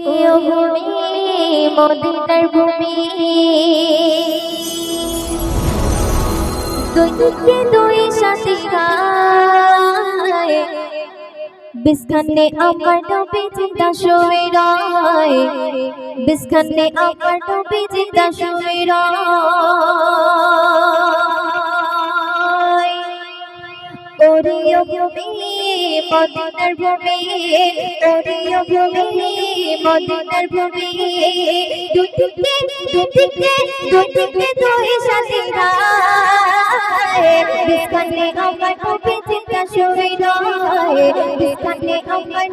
প্রিয় ভূমি, মদিনার ভূমি। দুই দিকে দুই সাথে গায় বিস্কানে আমার নবী জিন্দা শুয়ে রয় বিস্কানে আমার নবী জিন্দা শুয়ে ওরিও ভূমি মদিনার ভূমি ওরিও ভূমি মদিনার ভূমি। দুদিকে দুদিকে দুদিকে দুই সাথে আমার জিন্দা শুয়ে রয় বিস্কানে আমার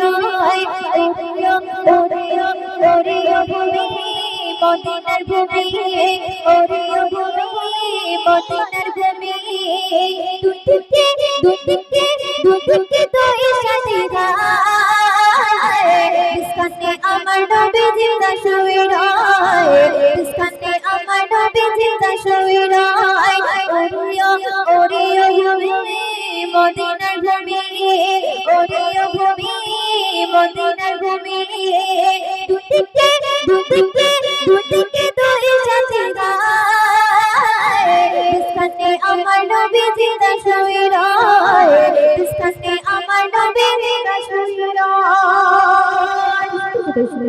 রয় ওরিও ওরিও ওরিও ভূমি মদিনার ভূমি ভূমি। মদিনার ভূমি। দুদিকে দুদিকে দুদিকে দুই সাথে গায় বিস্কানে আমার নবী জিন্দা শুয়ে রয়। বিস্কানে আমার নবী জিন্দা শুয়ে রয়। ওরিও ওরিও ভূমি, মদিনার ভূমি। ওরিও ভূমি, মদিনার ভূমি। দুদিকে দুদিকে দুদিকে দুই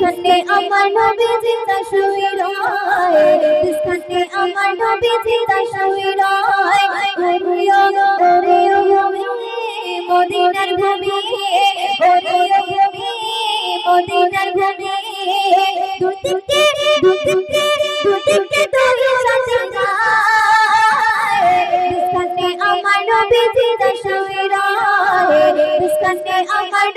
বিস্কানে আমার নবী জিন্দা শুয়ে রয় বিস্কানে আমার নবী জিন্দা শুয়ে রয় ওরিও ভূমি মদিনার ভূমি ওরিও ভূমি মদিনার ভূমি। আমার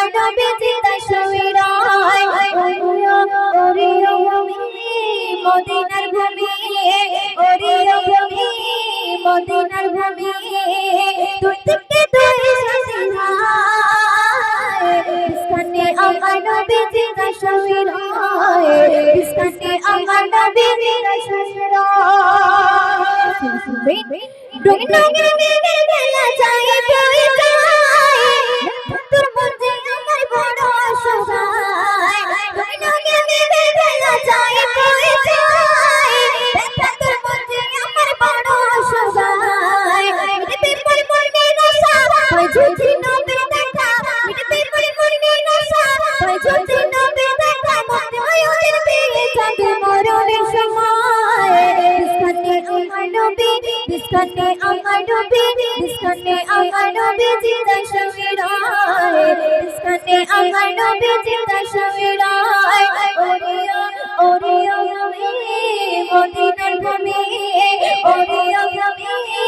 বিস্কানে আমার নবী জিন্দা শুয়ে রয় ওরিও ওরিও ভূমি, মদিনার ভূমি ওরিও ভূমি, মদিনার ভূমি। দুই দিকে দুই সাথে গায় বিস্কানে আমার নবী জিন্দা শুয়ে রয় বিস্কানে আমার নবী জিন্দা শুয়ে রয় রঙিন রঙিন খেলা যায় বই ওই ঝুঁঝি নবে দেখা মিটে পর মনে নশা ওই ঝুঁঝি নবে দেখা মনে হয় ওদের পেয়ে যাবে মরণের সময় বিস্কানে আমার নবী বিস্কানে আমার নবী বিস্কানে আমার নবী জিন্দা শুয়ে রয় বিস্কানে আমার নবী জিন্দা শুয়ে রয় ওরিও ওরিও ভূমি মদিনার ভূমি ওরিও ভূমি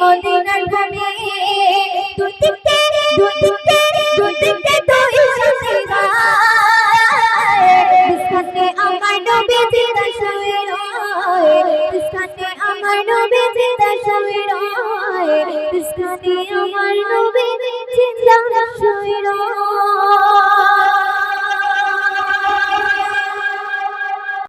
মদিনার ভূমি আমার নবী জিন্দা